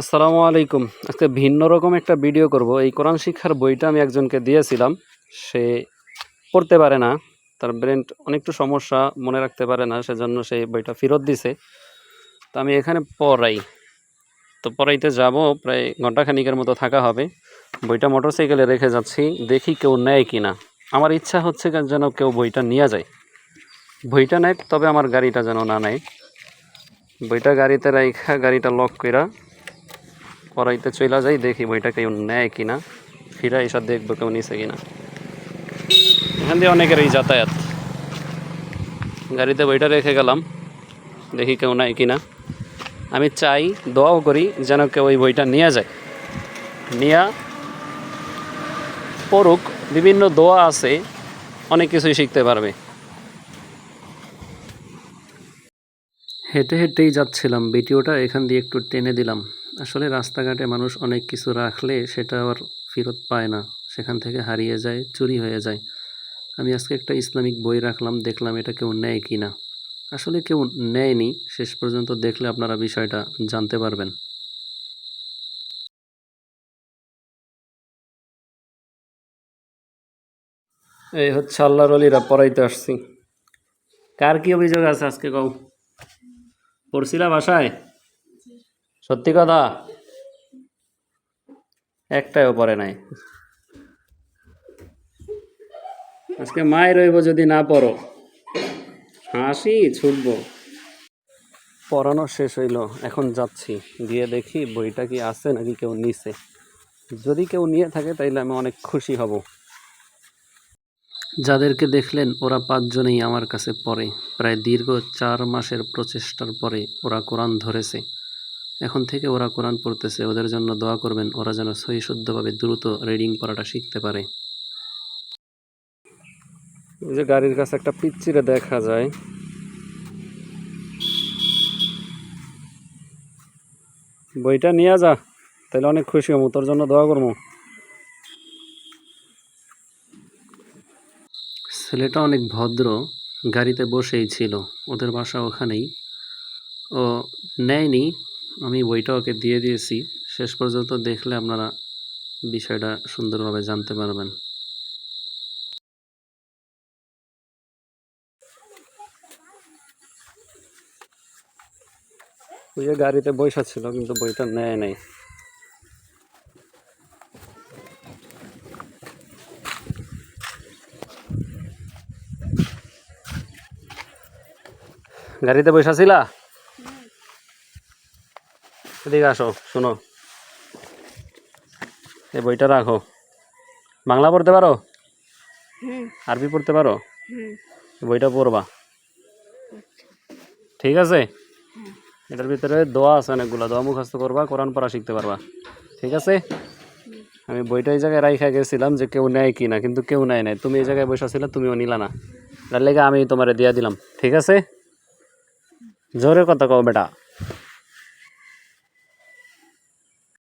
আসসালামু আলাইকুম। আজকে ভিন্ন রকম একটা ভিডিও করব। এই কোরআন শিক্ষার বইটা আমি একজনকে দিয়েছিলাম। সে পড়তে পারে না। তার ব্রেন অনেকটু সমস্যা, মনে রাখতে পারে না, সেজন্য সেই বইটা ফেরত দিছে। তো আমি এখানে পড়াই। তো পড়াইতে যাব, প্রায় ঘন্টাখানিকের মতো থাকা হবে। বইটা মোটরসাইকেলে রেখে যাচ্ছি। দেখি কেউ নেয় কি না আমার ইচ্ছা হচ্ছে যেন কেউ বইটা নিয়ে যায়। বইটা নেয়, তবে আমার গাড়িটা যেন না নেয়। বইটা গাড়িতে রাইখা, গাড়িটা লক কইরা পড়াইতে চলে যাই, দেখি বইটা কেউ নেয় কিনা। ফিরা এসব দেখব কেউ নিছে কিনা। এখান দিয়ে অনেকের এই যাতায়াত। গাড়িতে বইটা রেখে গেলাম, দেখি কেউ নেয় কিনা। আমি চাই, দোয়াও করি যেন কেউ ওই বইটা নিয়ে যায়। নিয়া পড়ুক, বিভিন্ন দোয়া আছে, অনেক কিছুই শিখতে পারবে। হেঁটে হেঁটেই যাচ্ছিলাম, ভিডিওটা এখান দিয়ে একটু টেনে দিলাম। আসলে রাস্তাঘাটে মানুষ অনেক কিছু রাখলে সেটা আবার ফেরত পায় না। সেখান থেকে হারিয়ে যায়, চুরি হয়ে যায়। আমি আজকে একটা ইসলামিক বই রাখলাম, দেখলাম এটা কেউ নেয় কি না। আসলে কেউ নেয়নি, শেষ পর্যন্ত দেখলে আপনারা বিষয়টা জানতে পারবেন। এই হচ্ছে আল্লাহর অলিরা পড়াইতে আসছি। কার কি অভিযোগ আছে আজকে কও? পড়ছিলা বাসায়? সত্যি কথা? একটাই পরে নাই। আজকে মায়ের রইব যদি না পড়ো। হাসি ছুটবো। পড়ানো শেষ হইল, এখন যাচ্ছি। গিয়ে দেখি বইটা কি আছে নাকি কেউ নিছে। যদি কেউ নিয়ে থাকে তাইলে আমি অনেক খুশি হব। যাদেরকে দেখলেন, ওরা পাঁচজনেই আমার কাছে পড়ে। প্রায় দীর্ঘ চার মাসের প্রচেষ্টার পরে ওরা কোরআন ধরেছে। এখন থেকে ওরা কোরআন পড়তেছে ওদের জন্য দোয়া করবেন ওরা যেন সহি শুদ্ধভাবে দ্রুত রিডিং পড়াটা শিখতে পারে। এই যে গাড়ির কাছে একটা পিচ্চিরে দেখা যায়। বইটা নিয়ে যা তাহলে অনেক খুশি হব তোর জন্য দোয়া করব। ছেলেটা অনেক ভদ্র গাড়িতে বসেই ছিল ওদের বাসা ওখানেই। ও নেয়নি আমি বইটা ওকে দিয়ে দিয়েছি। শেষ পর্যন্ত দেখলে আপনারা বিষয়টা সুন্দরভাবে জানতে পারবেন। ওই যে গাড়িতে বৈশা ছিল, কিন্তু বইটা নেয় নাই। গাড়িতে বৈশা ছিলা এদিকে আসো শোনো। এই বইটা রাখো। বাংলা পড়তে পারো? আরবি পড়তে পারো? বইটা পড়বা। ঠিক আছে? এটার ভিতরে দোয়া আছে অনেকগুলো। দোয়া মুখস্থ করবা কোরআন পড়া শিখতে পারবা। ঠিক আছে? আমি বইটা এই জায়গায় রাইখা গেছিলাম যে কেউ নেয় কি না কিন্তু কেউ নেয় নাই। তুমি এই জায়গায় বসে ছিলা তুমিও নিলা না। তার লেগে আমি তোমারে দিয়া দিলাম। ঠিক আছে? জোরে কথা কও বেটা।